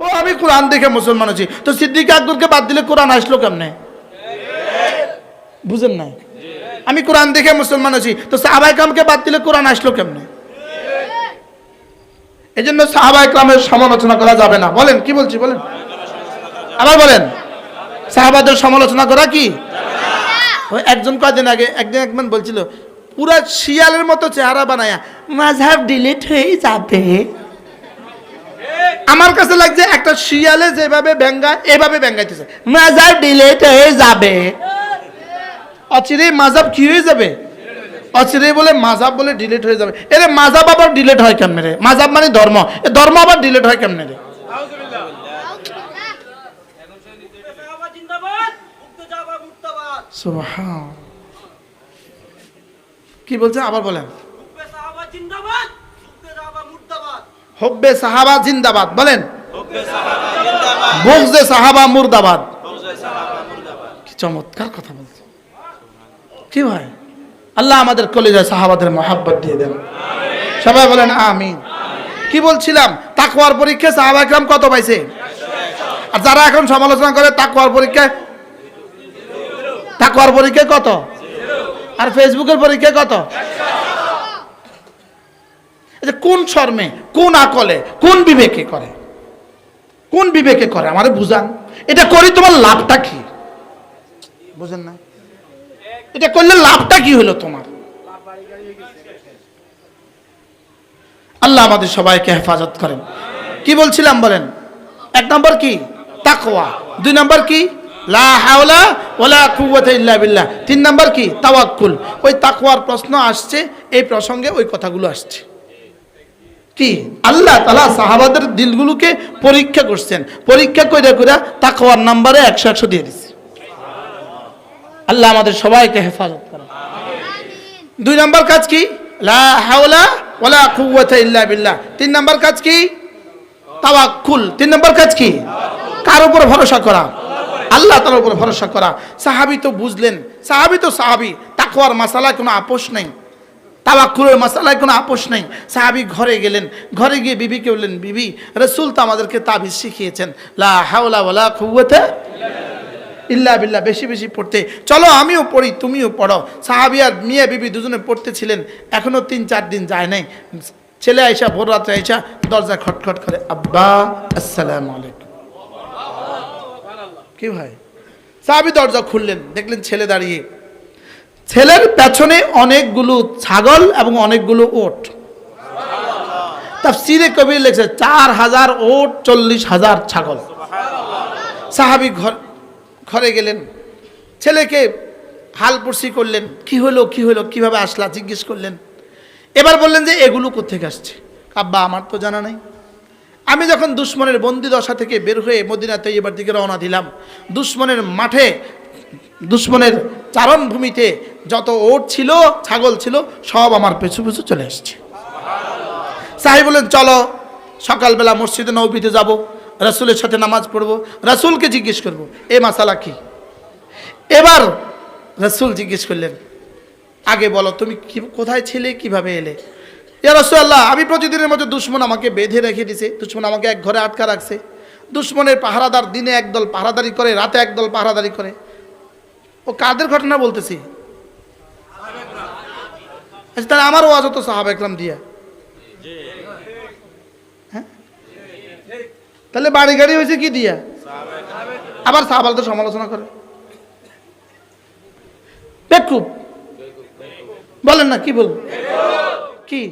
ও, আমি কোরআন দেখে মুসলমান আছি। তো সিদ্দিক আকবরকে বাদ দিলে কোরআন আসলো কেমনে? বুঝেন না আমি কোরআন দেখে মুসলমান আছি, তো সাহাবাই কামকে বাদ দিলে কোরআন আসলো কেমনে? এই জন্য সাহাবাই কামের সমালোচনা করা যাবে না। বলেন, কি বলছি, বলেন? আবার বলেন। সাহাবাদের সমালোচনা করা কি? একজন কয়দিন আগে, একদিন একজন বলছিল, পুরা শিয়ালের মতো চেহারা বানায়া, মাঝহাব ডিলিট হয়ে যাবে। আমার কাছে লাগছে একটা শিয়ালে যেভাবে ব্যঙ্গা এভাবে ব্যঙ্গাইতেছে মাঝহাব ডিলেট হয়ে যাবে। অচিরে মাজাব কি হয়ে যাবে? অচিরে বলে মাঝাব বলে ডিলিট হয়ে যাবে। এরে মাঝাব আবার ডিলেট হয় কেমনে রে? মাঝাব মানে ধর্ম। এ ধর্ম আবার ডিলেট হয় কেমনে রে? কি বলছে? আবার বলেন। হব্বে সাহাবা জিন্দাবাদ বলেন। বুগজে সাহাবা মুর্দাবাদ। কি চমৎকার কথা বলছে কি ভাই? আল্লাহ আমাদের কলেজে সাহাবাদের মহাব্বত দিয়ে দেন। সবাই বলেন আমিন। কি বলছিলাম? তাকওয়ার পরীক্ষায় সাহাবা একরাম কত পাইছে? আর যারা এখন সমালোচনা করে তাকওয়ার পরীক্ষায় তাকওয়ার পরীক্ষায় কত? আর ফেসবুকের পরীক্ষায় কত? যে কোন শর্মে, কোন আকলে, কোন বিবেকে করে? কোন বিবেকে করে? আমারে বুঝান। এটা করি তোমার লাভটা কি? বুঝেন না? এটা করলে লাভটা কি হলো তোমার? আল্লাহ আমাদের সবাইকে হেফাজত করেন। কি বলছিলাম বলেন? এক নম্বর কি? তাকওয়া। দুই নম্বর কি? লা হাওলা ওলা কুওয়াতা ইল্লা বিল্লাহ। তিন নম্বর কি? তাওয়াক্কুল। ওই তাকওয়ার প্রশ্ন আসছে, এই প্রসঙ্গে ওই কথাগুলো আসছে। কি? আল্লাহ তালা সাহাবাদের দিলগুলোকে পরীক্ষা করছেন। পরীক্ষা করে করে তাকওয়ার নাম্বারে একশো একশো দিয়ে দিচ্ছে আল্লাহ আমাদের সবাইকে হেফাজত করেন। দুই নম্বর কাজ কি? লা হাওলা ওয়ালা কুওয়াতা ইল্লা বিল্লাহ। তিন নম্বর কাজ কি? তাওয়াক্কুল। তিন নম্বর কাজ কি? কার উপর ভরসা করা? আল্লাহ তার উপর ভরসা করা। সাহাবি তো বুঝলেন। সাহাবি তো সাহাবি। তাকওয়ার মাসালা কোনো আপোষ নেই। তাওয়াক্কুলের মাসালায় কোনো আপোষ নেই। সাহাবি ঘরে গেলেন, ঘরে গিয়ে বিবিকে বললেন, বিবি, রসুল তো আমাদেরকে তাবিজ শিখিয়েছেন। লা হাওলা ওয়ালা কুওয়াতা ইল্লা বিল্লা বেশি বেশি পড়তে। চলো আমিও পড়ি, তুমিও পড়ো। সাহাবি আর মিয়া বিবি দুজনে পড়তেছিলেন। এখনও তিন, চার দিন যায় নাই। ছেলে আইসা ভোর রাত্রে আইসা দরজা খটখট করে, আব্বা, আসসালামু আলাইকুম। কি ভাই? সাহাবি দরজা খুললেন, দেখলেন ছেলে দাঁড়িয়ে ছেলের পেছনে অনেকগুলো ছাগল এবং অনেকগুলো ওট। তাফসিরে কবির লেখছে, চার হাজার ওট, চল্লিশ হাজার ছাগল। সাহাবি ঘর, ঘরে গেলেন। ছেলেকে হাল পড়সি করলেন, কি হলো কি হলো, কীভাবে আসলা? জিজ্ঞেস করলেন। এবার বললেন যে, এগুলো কোথেকে আসছে? আব্বা, আমার তো জানা নাই। আমি যখন দুশ্মনের বন্দি দশা থেকে বের হয়ে মদিনাতে এবার দিকে রওনা দিলাম, দুশ্মনের মাঠে, দুশ্মনের চারণভূমিতে যত ওট ছিল, ছাগল ছিল, সব আমার পেছু পেছু চলে আসছে সাহেব বললেন, চলো, সকালবেলা মসজিদে নৌবিতে যাব, রাসুলের সাথে নামাজ পড়ব, রাসুলকে জিজ্ঞেস করব, এ মাসালা কি? এবার রাসুল জিজ্ঞেস করলেন, আগে বলো, তুমি কি, কোথায় ছিলে, কীভাবে এলে? ইয়া রাসূলুল্লাহ, আমি প্রতিদিনের মতো দুশ্মন আমাকে বেঁধে রেখে দিছে, দুশ্মন আমাকে এক ঘরে আটকা রাখছে। দুশ্মনের পাহারাদার দিনে একদল পাহারাদারি করে, রাতে একদল পাহারাদারি করে। ও কাদের ঘটনা বলতেছি? আচ্ছা তাহলে আমার ওয়াজ হতো সাহাব একরাম দিয়া। হ্যাঁ? তাহলে বাড়ি গাড়ি হয়েছে কি দিয়া? আবার সাহাবাল তো সমালোচনা করে। বেকুব। বলেন না, কি বলব? কি?